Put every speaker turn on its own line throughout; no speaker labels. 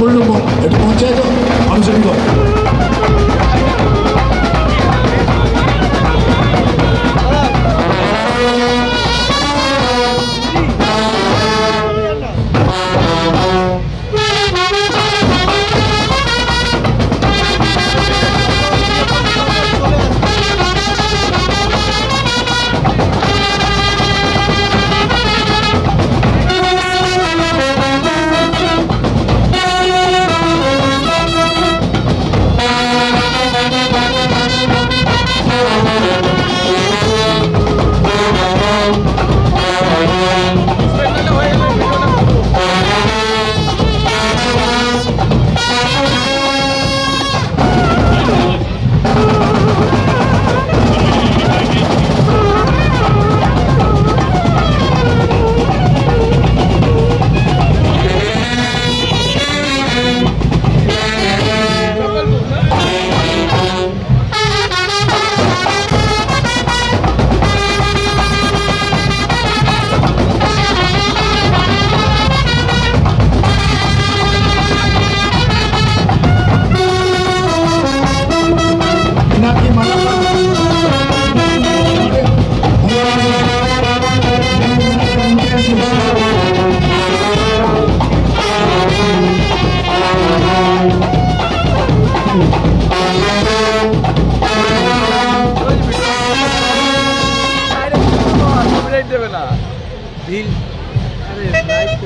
সাফল্য পঞ্চায়েত আনুষ্ঠানিক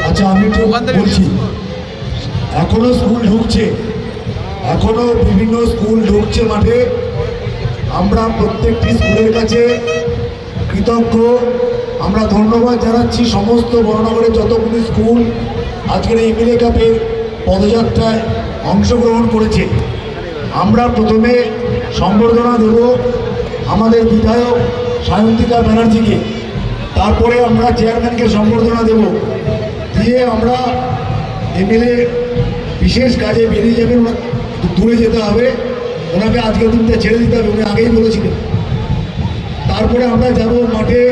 আচ্ছা আমি একটু বলছি। এখনও স্কুল ঢুকছে? এখনও বিভিন্ন স্কুল ঢুকছে মাঠে? আমরা প্রত্যেকটি স্কুলের কাছে কৃতজ্ঞ। আমরা ধন্যবাদ জানাচ্ছি সমস্ত বড়নগরের যতগুলি স্কুল আজকের এই এমএলএ কাপের পদযাত্রায় অংশগ্রহণ করেছে। আমরা প্রথমে সম্বর্ধনা দেব আমাদের বিধায়ক সায়ন্তিকা ব্যানার্জিকে। তারপরে আমরা চেয়ারম্যানকে সম্বর্ধনা দেব। দিয়ে আমরা এমএলএ বিশেষ কাজে বেরিয়ে যাবেন দূরে যেতে হবে। ওনাকে আজকের দিনটা ছেড়ে দিতে হবে, উনি আগেই বলেছিলেন। তারপরে আমরা যাব মাঠে,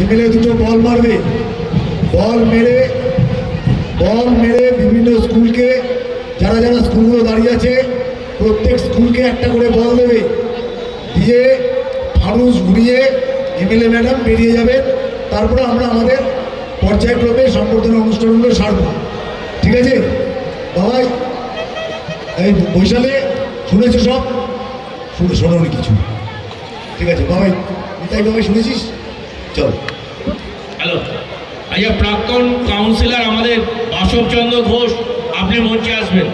এমএলএ দুটো বল মারবে। বল মেরে বল মেরে বিভিন্ন স্কুলকে, যারা যারা স্কুলগুলো দাঁড়িয়ে আছে, প্রত্যেক স্কুলকে একটা করে বল দেবে। দিয়ে ফানুস ঘুরিয়ে এমএলএ ম্যাডাম বেরিয়ে যাবেন তারপরে আমরা আমাদের পর্যায়ক্রমে সম্বর্ধনা অনুষ্ঠানগুলো সারব। ঠিক আছে? বাবাই এই বৈশালে শুনেছো সব? শুনে, শোনোনি কিছু। ঠিক আছে, বাবাই, নিতাই বাবাই শুনেছিস? চল।
হ্যালো আচ্ছা প্রাক্তন কাউন্সিলর আমাদের বাসবচন্দ্র ঘোষ, আপনি মঞ্চে আসবেন।